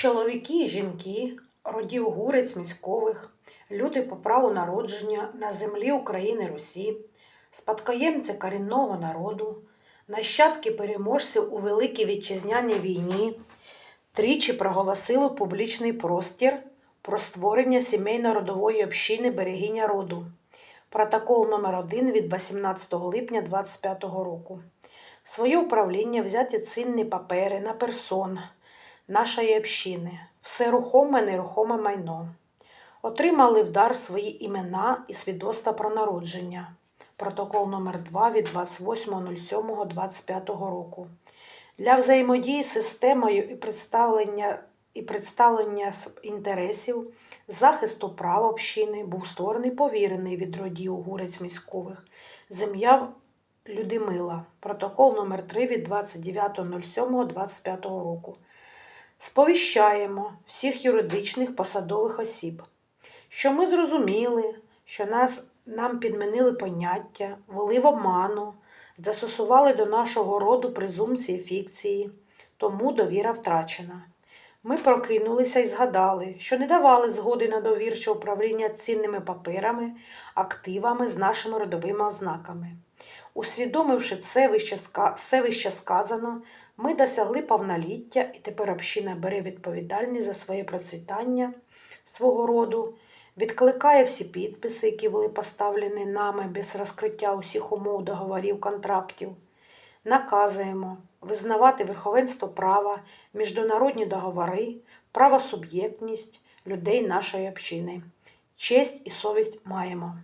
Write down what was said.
Чоловіки і жінки, родів гурець міськових, люди по праву народження на землі України Русі, спадкоємці корінного народу, нащадки переможців у Великій Вітчизняній війні, тричі проголосили публічний простір про створення сімейно-родової общини берегиня роду. Протокол номер 1 від 18 липня 2025 року. В своє управління взяті цінні папери на персон нашої общини, все рухоме, нерухоме майно. Отримали в дар свої імена і свідоцтва про народження. Протокол номер 2 від 28.07.25 року. Для взаємодії з системою і представлення, і представлення інтересів захисту прав общини був створений повірений від родів гурець міськових зем'я Людимила. Протокол номер 3 від 29.07.25 року. Сповіщаємо всіх юридичних посадових осіб, що ми зрозуміли, що нас, нам підмінили поняття, вели в обману, застосували до нашого роду презумпції фікції, тому довіра втрачена. Ми прокинулися і згадали, що не давали згоди на довірче управління цінними паперами, активами з нашими родовими ознаками. Усвідомивши це вище, все вище сказано, ми досягли повноліття, і тепер община бере відповідальність за своє процвітання свого роду, відкликає всі підписи, які були поставлені нами без розкриття усіх умов договорів контрактів. Наказуємо визнавати верховенство права, міжнародні договори, правосуб'єктність людей нашої общини. Честь і совість маємо.